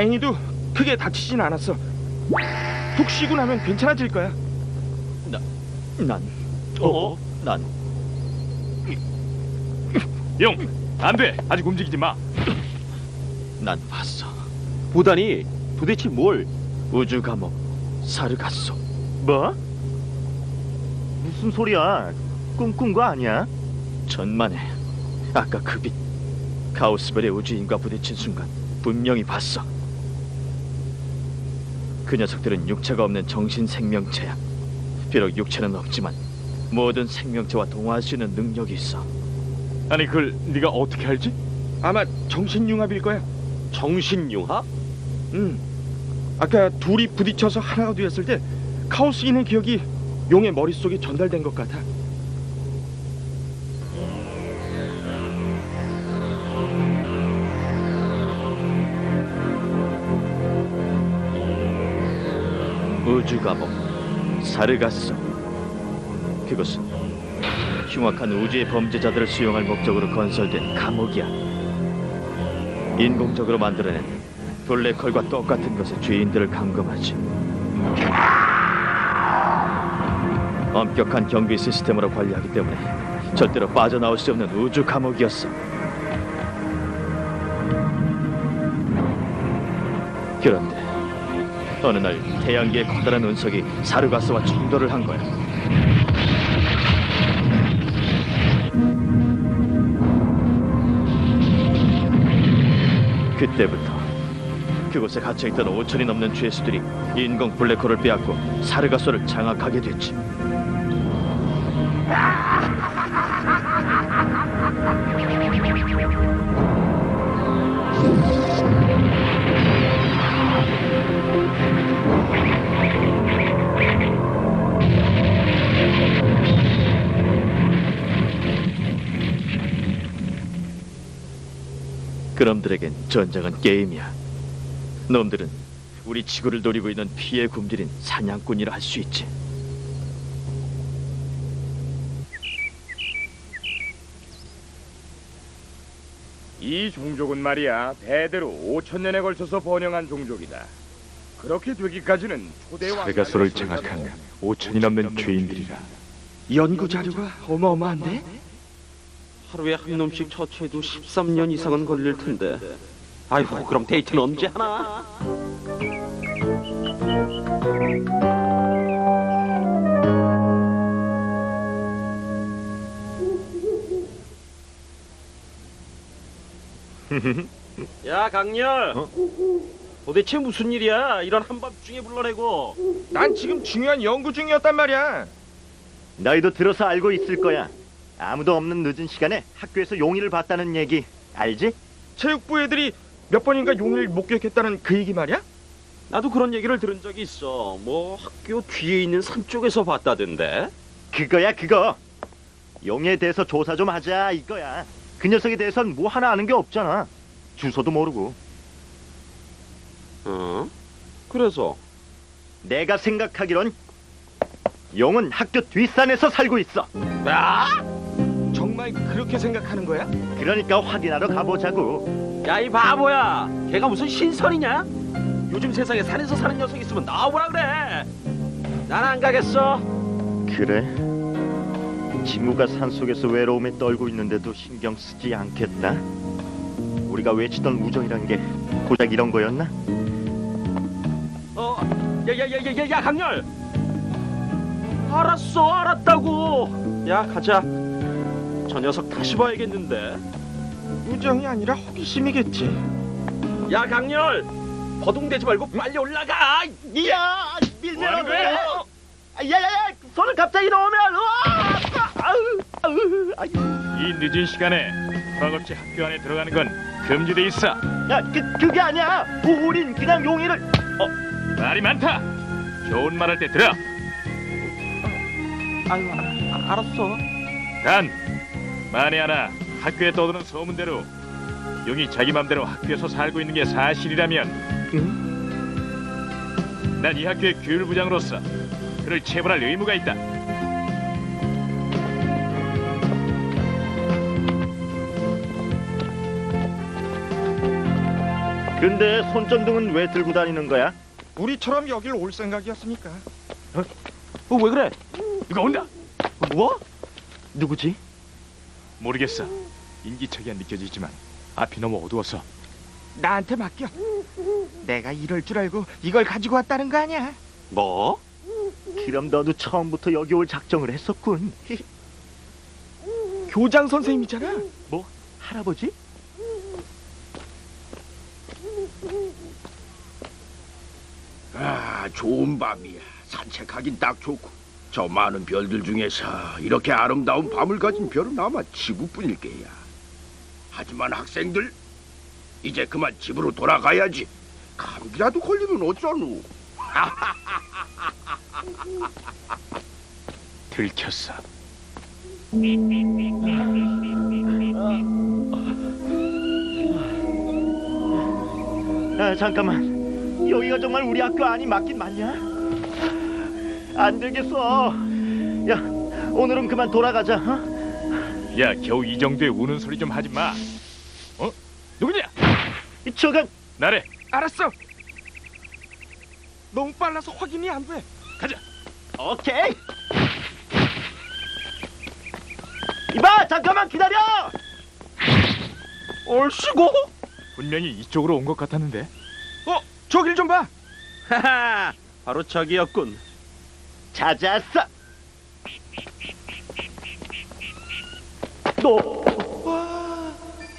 다행히도 크게 다치진 않았어. 푹 쉬고 나면 괜찮아질 거야. 난, 어? 난 용, 안 돼. 아직 움직이지 마. 난 봤어. 보다니 도대체 뭘? 우주 감옥 사르가소. 뭐? 무슨 소리야? 꿈꾼 거 아니야? 천만에 아까 그빛 카오스벨의 우주인과 부딪힌 순간 분명히 봤어. 그 녀석들은 육체가 없는 정신 생명체야. 비록 육체는 없지만 모든 생명체와 동화할 수 있는 능력이 있어. 아니 그걸 네가 어떻게 알지? 아마 정신융합일 거야. 정신융합? 응. 아까 둘이 부딪혀서 하나가 되었을 때 카오스인의 기억이 용의 머릿속에 전달된 것 같아. 우주 감옥 사르가소. 그것은 흉악한 우주의 범죄자들을 수용할 목적으로 건설된 감옥이야. 인공적으로 만들어낸 블랙홀과 똑같은 것의 주인들을 감금하지. 엄격한 경비 시스템으로 관리하기 때문에 절대로 빠져나올 수 없는 우주 감옥이었어. 그런데 어느 날 태양계의 커다란 운석이 사르가스와 충돌을 한 거야. 그때부터 그곳에 갇혀있던 5천이 넘는 죄수들이 인공 블랙홀을 빼앗고 사르가소를 장악하게 됐지. 그놈들에겐 전쟁은 게임이야. 놈들은 우리 지구를 노리고 있는 피해 굶주린 사냥꾼이라 할 수 있지. 이 종족은 말이야 대대로 5천 년에 걸쳐서 번영한 종족이다. 그렇게 되기까지는 초대 왕 사르가소를 장악한 5천이 넘는 죄인들이라. 연구 자료가 어마어마한데? 하루에 한 놈씩 처치해도 13년 이상은 걸릴 텐데. 아이고 그럼 데이트는 언제 하나? 야 강렬 도대체 무슨 일이야 이런 한밤중에 불러내고 난 지금 중요한 연구 중이었단 말이야. 너희도 들어서 알고 있을 거야. 아무도 없는 늦은 시간에 학교에서 용의를 봤다는 얘기 알지? 체육부 애들이 몇 번인가 용을 목격했다는 그 얘기 말이야? 나도 그런 얘기를 들은 적이 있어 뭐 학교 뒤에 있는 산 쪽에서 봤다던데 그거야 그거. 용에 대해서 조사 좀 하자 이거야. 그 녀석에 대해선 뭐 하나 아는 게 없잖아. 주소도 모르고. 어? 그래서 내가 생각하기론 용은 학교 뒷산에서 살고 있어. 야, 정말 그렇게 생각하는 거야? 그러니까 확인하러 가보자고. 야 이 바보야 걔가 무슨 신선이냐 요즘 세상에 산에서 사는 녀석 있으면 나오라 그래 난 안 가겠어 그래. 친구가 산속에서 외로움에 떨고 있는데도 신경 쓰지 않겠다. 우리가 외치던 우정이란 게 고작 이런 거였나? 어, 어야야야야야 강렬 알았어 알았다고 야 가자 저 녀석 다시 봐야겠는데 우정이 아니라 호기심이겠지. 야 강렬 거둥대지 말고 빨리 올라가 이야 밀면 뭐하는 거야? 야야야 손을 갑자기 넣으면 우와! 아우 아우 아유. 이 늦은 시간에 허겁지 학교 안에 들어가는 건 금지돼 있어. 야 그 그게 아니야 우린 그냥 용의를 말이 많다. 좋은 말 할 때 들어. 아유 아, 알았어 단 만에 하나 학교에 떠드는 소문대로 용이 자기 맘대로 학교에서 살고 있는 게 사실이라면 응? 난이 학교의 교율부장으로서 그를 체벌할 의무가 있다. 근데 손전등은 왜 들고 다니는 거야? 우리처럼 여길 올 생각이었으니까. 어, 어 왜 그래? 누가 온다. 뭐? 누구지? 모르겠어. 인기척이야 느껴지지만 앞이 너무 어두워서 나한테 맡겨. 내가 이럴 줄 알고 이걸 가지고 왔다는 거 아니야? 뭐? 그럼 너도 처음부터 여기 올 작정을 했었군. 교장 선생님이잖아. 뭐? 할아버지? 아, 좋은 밤이야. 산책하긴 딱 좋고. 저 많은 별들 중에서 이렇게 아름다운 밤을 가진 별은 아마 지구뿐일 게야. 하지만 학생들, 이제 그만 집으로 돌아가야지. 감기라도 걸리면 어쩌노? 들켰어. 아, 잠깐만. 여기가 정말 우리 학교 아니 맞긴 맞냐? 안 되겠어. 야, 오늘은 그만 돌아가자. 어? 야 겨우 이 정도의 우는 소리 좀 하지 마. 어? 누구냐? 이 저건 나래. 알았어. 너무 빨라서 확인이 안 돼. 오케이. 이봐, 잠깐만 기다려. 얼씨고? 분명히 이쪽으로 온 것 같았는데. 어, 저길 좀 봐. 하하, 바로 저기였군. 찾았어. 너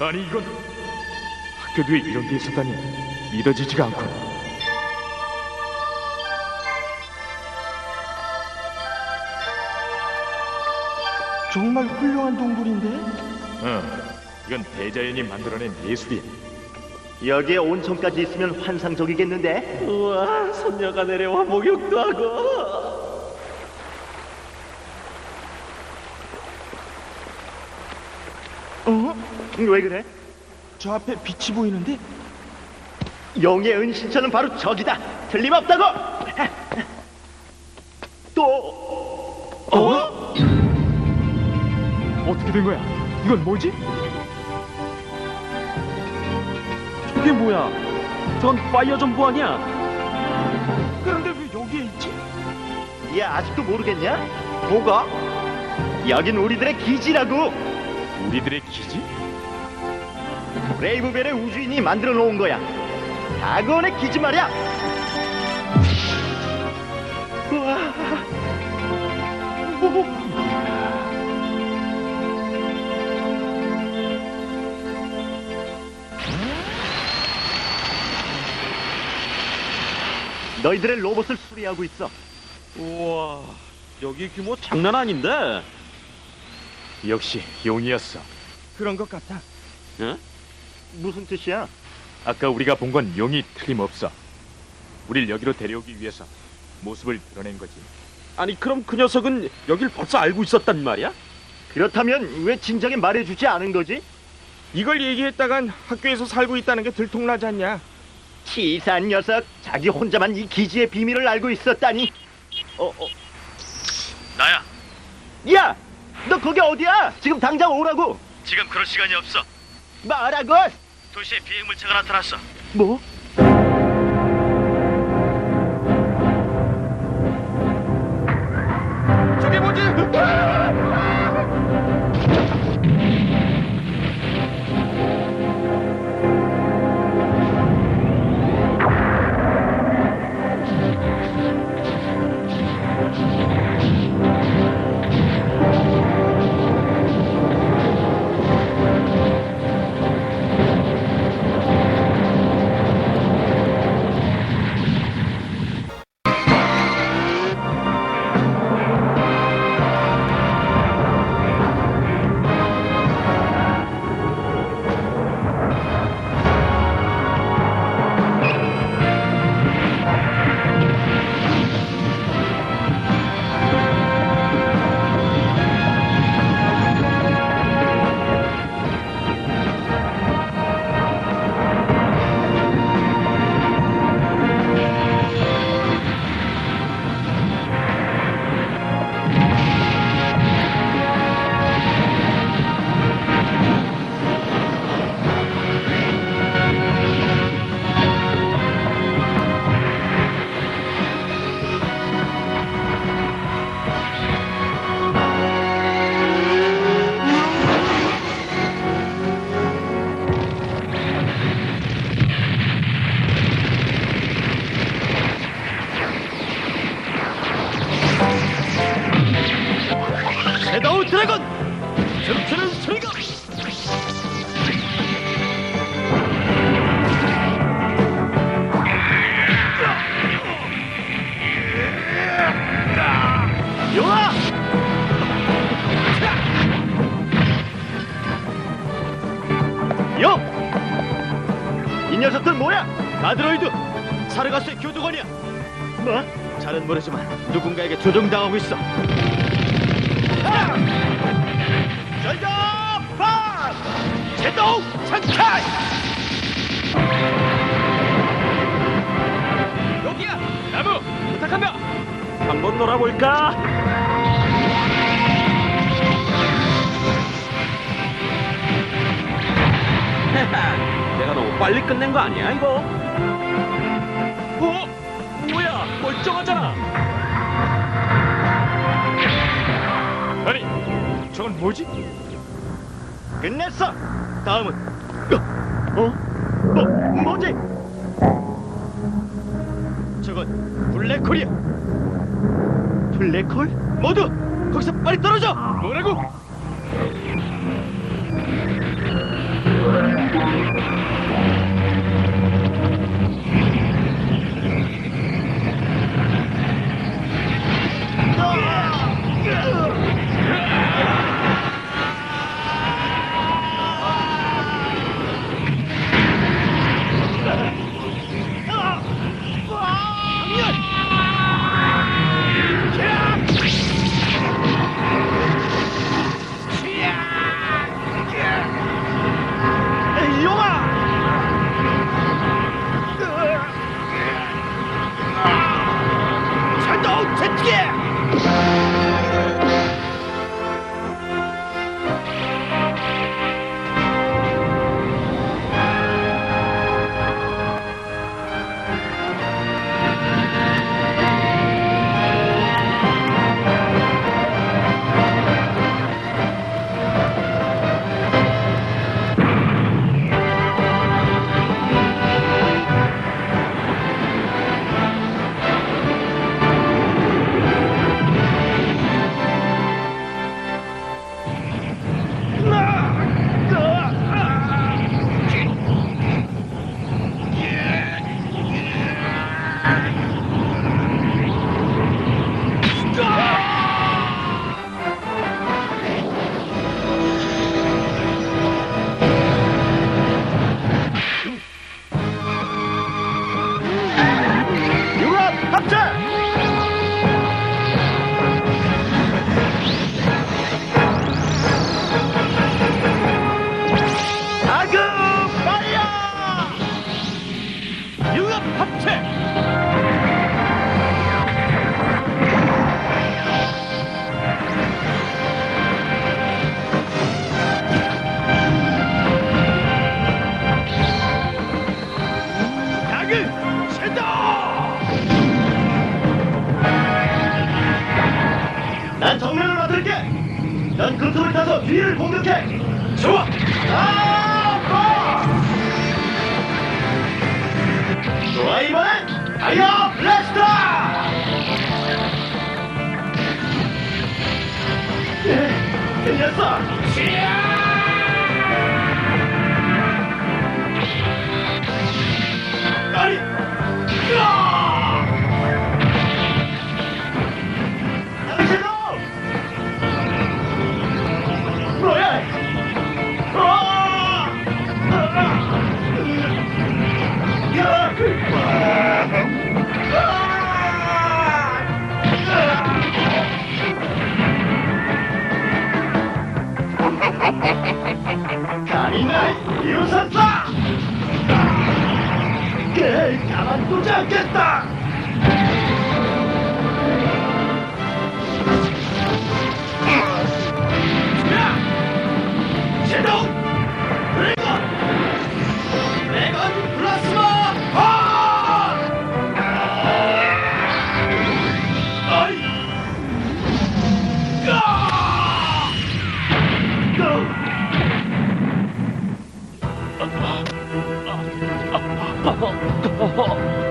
아니 이건 학교 뒤에 이런 게 있었다니 믿어지지가 않군. 정말 훌륭한 동굴인데. 어, 이건 대자연이 만들어낸 예술이야. 여기에 온천까지 있으면 환상적이겠는데? 우와, 손녀가 내려와 목욕도 하고. 어? 왜 그래? 저 앞에 빛이 보이는데. 영의 은신처는 바로 저기다. 틀림없다고. 또 어? 어떻게 된 거야? 이건 뭐지? 저게 뭐야? 전 파이어 점프 아니야? 그런데 왜 여기에 있지? 얘 아직도 모르겠냐? 뭐가? 여긴 우리들의 기지라고. 우리들의 기지? 브레이브벨의 우주인이 만들어 놓은 거야. 다그원의 기지 말이야. 우와. 너희들의 로봇을 수리하고 있어. 우와, 여기 규모 장난 아닌데? 역시 용이었어. 그런 것 같아. 무슨 뜻이야? 아까 우리가 본 건 용이 틀림없어. 우릴 여기로 데려오기 위해서 모습을 드러낸 거지. 아니, 그럼 그 녀석은 여길 벌써 알고 있었단 말이야? 그렇다면 왜 진작에 말해주지 않은 거지? 이걸 얘기했다간 학교에서 살고 있다는 게 들통나지 않냐? 치사한 녀석, 자기 혼자만 이 기지의 비밀을 알고 있었다니. 어, 어, 나야. 야, 너 거기 어디야? 지금 당장 오라고. 지금 그럴 시간이 없어. 말하고. 도시에 비행물체가 나타났어. 뭐? 모르지만 누군가에게 조종당하고 있어 전자 파! 제동 장칼! 여기야 나무 부탁한다 한번 놀아볼까? 내가 너무 빨리 끝낸 거 아니야 이거? 멀쩡하잖아 아니 저건 뭐지? 끝냈어 다음은 어? 뭐, 뭐지? 저건 블랙홀이야 블랙홀? 모두 거기서 빨리 떨어져 뭐라고? 섀도우 제 예, 끝냈 가니나 이웃었어! 가만두지 않겠다! 제동 드래곤 이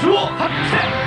좋아! 수호 합체!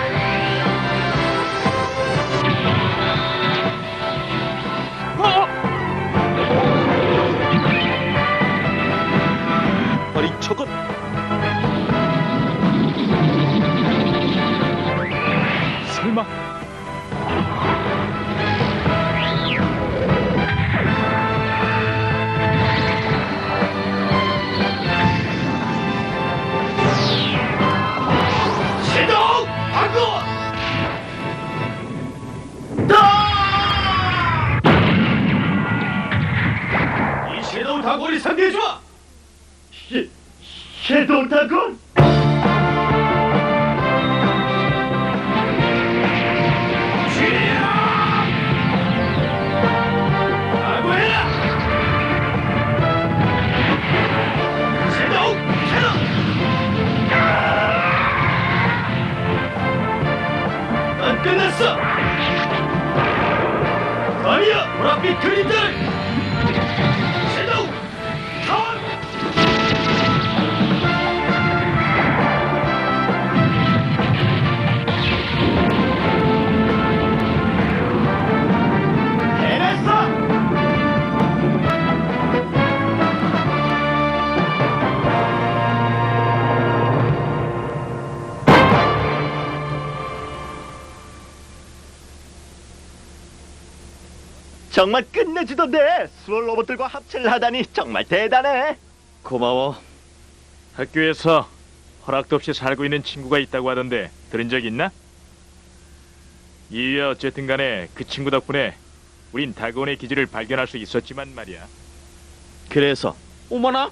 정말 끝내주던데 수월 로봇들과 합체를 하다니 정말 대단해 고마워. 학교에서 허락도 없이 살고 있는 친구가 있다고 하던데 들은 적 있나? 이유야 어쨌든 간에 그 친구 덕분에 우린 다곤의 기지를 발견할 수 있었지만 말이야. 그래서 어머나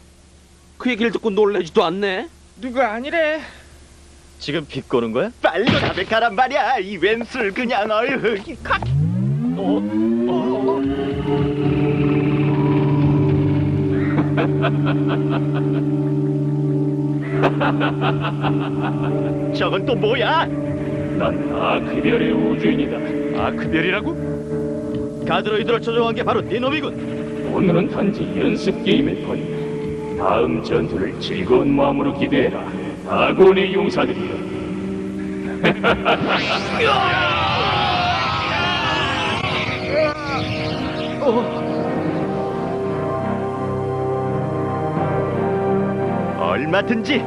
그 얘기를 듣고 놀라지도 않네. 누가 아니래. 지금 비꼬는 거야? 빨리 답에 가란 말이야 이 웬술 그냥 어휴 이 콱. 저건 또 뭐야? 난 아크별의 우주인이다. 아크별이라고? 가드로이드를 조종한 게 바로 네 놈이군. 오늘은 단지 연습 게임일 뿐이다. 다음 전투를 즐거운 마음으로 기대해라. 다곤의 용사들이여. 얼마든지